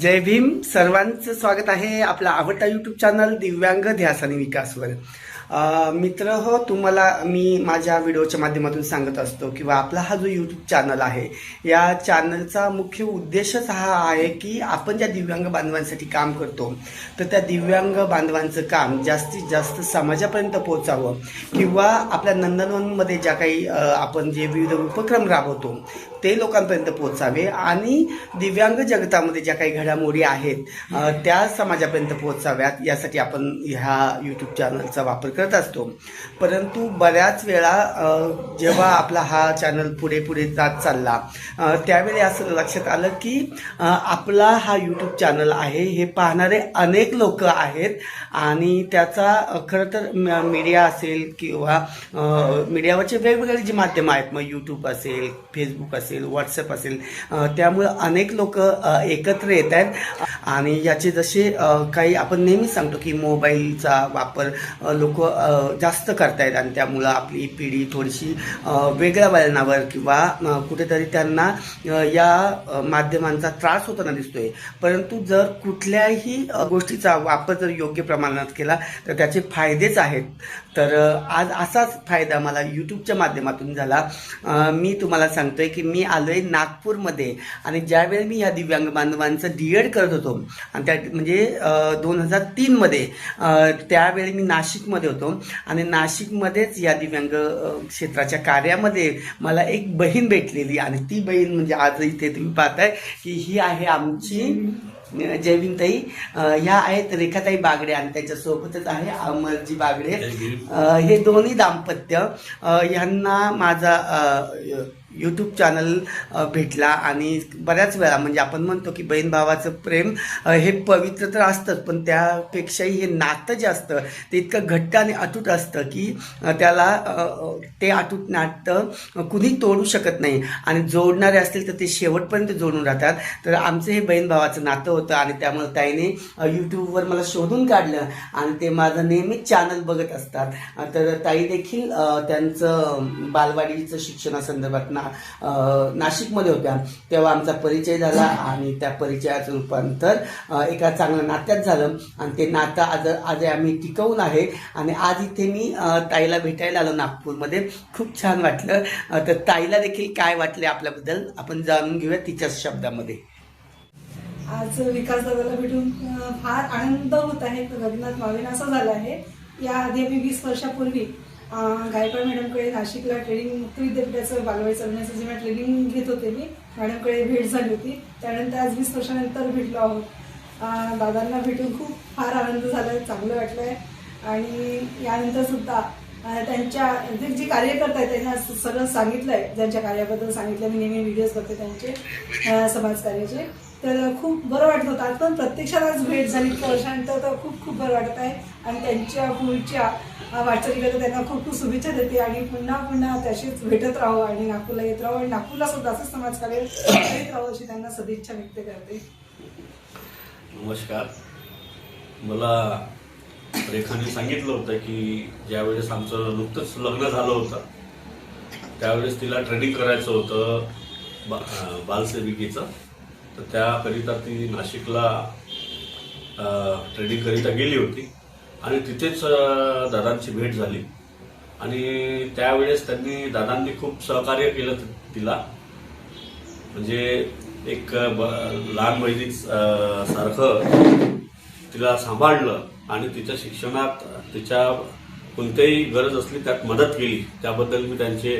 जय भीम. सर्वांचं स्वागत आहे आपला आवडता युट्यूब चॅनल दिव्यांग ध्यास आणि विकासवर. मित्र हो तुम्हाला मी माझ्या व्हिडिओच्या माध्यमातून सांगत असतो किंवा आपला हा जो यूट्यूब चॅनल आहे या चॅनलचा मुख्य उद्देशच हा आहे की आपण ज्या दिव्यांग बांधवांसाठी काम करतो तर त्या दिव्यांग बांधवांचं काम जास्तीत जास्त समाजापर्यंत पोहोचावं. किंवा आपल्या नंदनवनमध्ये ज्या काही आपण जे विविध उपक्रम राबवतो ते लोकांपर्यंत पोहोचावे. आणि दिव्यांग जगतामध्ये ज्या काही घडामोडी आहेत त्या समाजापर्यंत पोहोचाव्यात. यासाठी आपण ह्या यूट्यूब चॅनलचा वापर करतो करत असतो. परंतु बऱ्याच वेळा जेव्हा आपला हा चॅनल पुढे पुढे जात चालला त्यावेळी असं लक्षात आलं की आपला हा यूट्यूब चॅनल आहे हे पाहणारे अनेक लोक आहेत आणि त्याचा खरं तर मीडिया असेल किंवा मीडियावरचे वेगवेगळे जी माध्यमं आहेत मग यूट्यूब असेल फेसबुक असेल व्हॉट्सअप असेल त्यामुळं अनेक लोक एकत्र येत आहेत. आणि याचे जसे काही आपण नेहमीच सांगतो की मोबाईलचा वापर लोक जास्त करतायत आणि त्यामुळं आपली पिढी थोडीशी वेगळ्या वळणावर किंवा कुठेतरी त्यांना या माध्यमांचा त्रास होताना दिसतोय. परंतु जर कुठल्याही गोष्टीचा वापर जर योग्य प्रमाणात केला तर त्याचे फायदेच आहेत. तर आज असाच फायदा मला यूट्यूबच्या माध्यमातून झाला. मी तुम्हाला सांगतोय की मी आलोय नागपूरमध्ये आणि ज्यावेळी मी ह्या दिव्यांग बांधवांचं डी एड करत होतो आणि त्या म्हणजे दोन हजार तीनमध्ये त्यावेळी मी नाशिकमध्ये होतो. आणि नाशिकमध्येच या दिव्यांग क्षेत्राच्या कार्यामध्ये मला एक बहीण भेटलेली. आणि ती बहीण म्हणजे आज इथे तुम्ही पाहताय की ही आहे आमची जयविनताई ह्या आहेत रेखाताई बागडे आणि त्याच्यासोबतच आहे अमरजी बागडे. हे दोन्ही दाम्पत्य. ह्यांना माझा यूट्यूब चॅनल भेटला आणि बऱ्याच वेळा म्हणजे आपण म्हणतो की बहीण भावाचं प्रेम हे पवित्र तर असतंच पण त्यापेक्षाही हे नातं जे असतं ते इतकं घट्ट आणि अटूट असतं की त्याला ते अटूट नातं कुणी तोडू शकत नाही. आणि जोडणारे असतील तर ते शेवटपर्यंत जोडून राहतात. तर आमचं हे बहीण भावाचं नातं होतं आणि त्यामुळे ताईने यूट्यूबवर मला शोधून काढलं आणि ते माझं नेहमीच चॅनल बघत असतात. तर ताई देखील त्यांचं बालवाडीचं शिक्षणासंदर्भात ना नाशिकमध्ये होत्या. तेव्हा आमचा परिचय झाला आणि त्या परिचयाचं रूपांतर एका चांगल्या नात्यात झालं. आणि ते नातं आज आज आम्ही टिकवून आहे. आणि आज इथे मी ताईला भेटायला आलो नागपूरमध्ये. खूप छान वाटलं. तर ताईला देखील काय वाटले आपल्याबद्दल आपण जाणून घेऊया तिच्याच शब्दामध्ये. आज विकास दादाला भेटून फार आनंद होत आहे. लग्नात मावेन असं झालं आहे. याआधी मी वीस वर्षापूर्वी गायकवाड मॅडमकडे नाशिकला ट्रेनिंग मुक्त विद्यापीठाचं बालवाडी चालवण्याचं जेव्हा ट्रेनिंग घेत होते मी मॅडमकडे भेट झाली होती. त्यानंतर आज वीस वर्षानंतर भेटलो आहोत. दादांना भेटून खूप फार आनंद झाला चांगलं वाटलं आहे आणि यानंतर सुद्धा त्यांच्या जे जे कार्यकर्ते आहेत त्यांना सगळं सांगितलं आहे ज्यांच्या कार्याबद्दल सांगितलं मी नेहमी व्हिडिओज बघते त्यांचे समाजकार्याचे. तर खूप बरं वाटत होतं. आज पण प्रत्यक्षात आज भेट झाली इतक्या वर्षानंतर तर खूप खूप बरं वाटत आहे. आणि त्यांच्या पुढच्या अं, वाटचालीकडे त्यांना खूप खूप शुभेच्छा देते. आणि पुन्हा पुन्हा त्याशीच भेटत राहू आणि नागपूरला येत राहू. आणि नागपूरला सुद्धा समाज समाजकार्य करीत राहू अशी त्यांना सदिच्छा व्यक्त करते. नमस्कार. मला रेखाने सांगितलं होतं की ज्यावेळेस आमचं नुकतंच लग्न झालं होतं त्यावेळेस तिला ट्रेनिंग करायचं होतं बा बालसेविकेचं. तर त्याकरिता ती नाशिकला ट्रेनिंगकरिता गेली होती. आणि तिथेच दादांची भेट झाली. आणि त्यावेळेस त्यांनी दादांनी खूप सहकार्य केलं तिला. म्हणजे एक ब- लहान बहिणी सारखं तिला सांभाळलं आणि तिच्या शिक्षणात तिच्या कोणत्याही गरज असली त्यात मदत केली. त्याबद्दल मी त्यांचे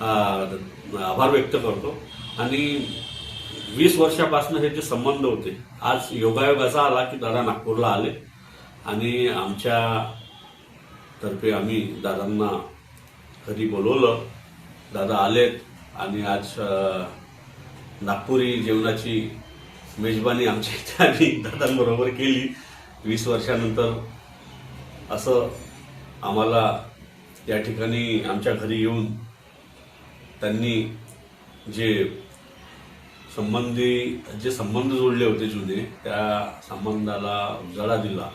आभार व्यक्त करतो. आणि वीस वर्षापासून हे जे संबंध होते आज योगायोगाचा आला की दादा नागपूरला आले आणि आमच्या तर्फे आम्ही दादांना घरी बोलवलं दादा आलेत आणि आज नागपुरी जेवणाची मेजबानी आमच्या इथे आम्ही दादांबरोबर केली. वीस वर्षानंतर असं आम्हाला या ठिकाणी आमच्या घरी येऊन त्यांनी जे संबंधी जे संबंध जोडले होते जुने त्या संबंधाला उजाळा दिला.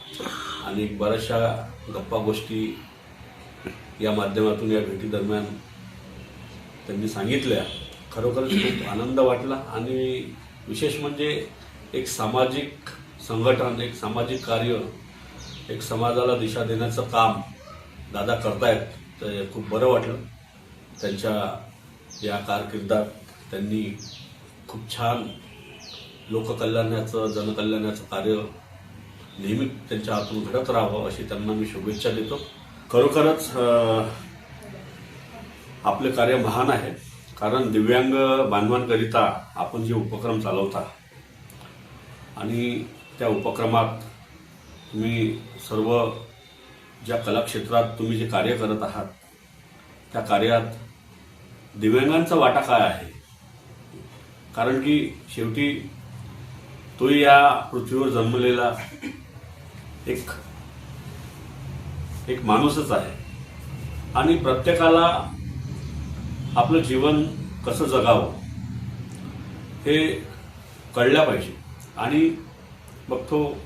आणि बऱ्याचशा गप्पा गोष्टी या माध्यमातून या भेटीदरम्यान त्यांनी सांगितल्या. खरोखरच खूप आनंद वाटला आणि विशेष म्हणजे एक सामाजिक संघटन एक सामाजिक कार्य एक समाजाला दिशा देण्याचं काम दादा करतायत तर खूप बरं वाटलं. त्यांच्या या कारकिर्दात त्यांनी खूप छान लोककल्याणाचं जनकल्याणाचं कार्य नेहमी त्यांच्या हातून घडत राहावं अशी त्यांना मी शुभेच्छा देतो. खरोखरच आपले कार्य महान आहे. कारण दिव्यांग बांधवांकरिता आपण जे उपक्रम चालवता आणि त्या उपक्रमात तुम्ही सर्व ज्या कलाक्षेत्रात तुम्ही जे कार्य करत आहात त्या कार्यात दिव्यांगांचा वाटा काय आहे? कारण की शेवटी तोही या पृथ्वीवर जन्मलेला एक एक माणूसच आहे. आणि प्रत्येकाला आपलं जीवन कसं जगावं हे कळलं पाहिजे. आणि मग तो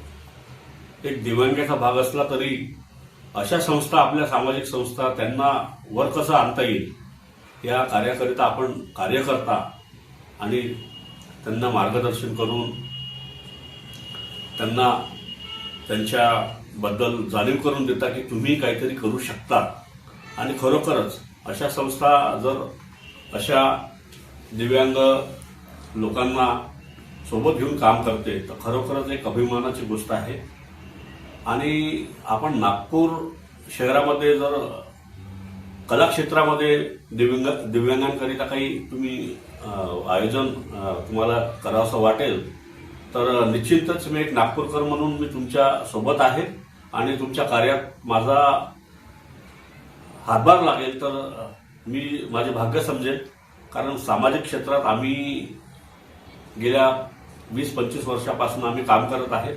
एक दिव्यांगाचा भाग असला तरी अशा संस्था आपल्या सामाजिक संस्था त्यांना वर कसं आणता येईल? या कार्याकरिता आपण कार्य करता आणि त्यांना मार्गदर्शन करून त्यांना त्यांच्याबद्दल जाणीव करून देता की तुम्ही काहीतरी करू शकता. आणि खरोखरच अशा संस्था जर अशा दिव्यांग लोकांना सोबत घेऊन काम करते तर खरोखरच एक अभिमानाची गोष्ट आहे. आणि आपण नागपूर शहरामध्ये जर कला क्षेत्रामध्ये दिव्यांग दिव्यांगांकरिता काही तुम्ही आयोजन तुम्हाला करावंसं वाटेल तर निश्चितच मी एक नागपूरकर म्हणून मी तुमच्यासोबत आहे आणि तुमच्या कार्यात माझा हातभार लागेल तर मी माझे भाग्य समजेल कारण सामाजिक क्षेत्रात आम्ही गेल्या वीस पंचवीस वर्षापासून आम्ही काम करत आहे.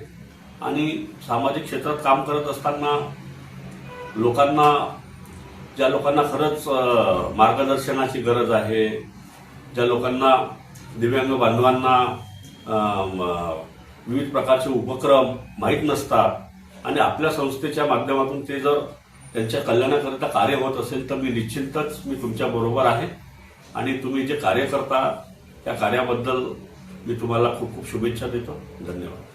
आणि सामाजिक क्षेत्रात काम करत असताना लोकांना ज्या लोकांना खरंच मार्गदर्शनाची गरज आहे ज्या लोकांना दिव्यांग बांधवांना विविध प्रकारचे उपक्रम माहीत नसतात आणि आपल्या संस्थेच्या माध्यमातून ते जर त्यांच्या कल्याणाकरिता कार्य होत असेल तर मी निश्चितच मी तुमच्या बरोबर आहे. आणि तुम्ही जे कार्य करता त्या कार्याबद्दल मी तुम्हाला खूप खूप शुभेच्छा देतो. धन्यवाद.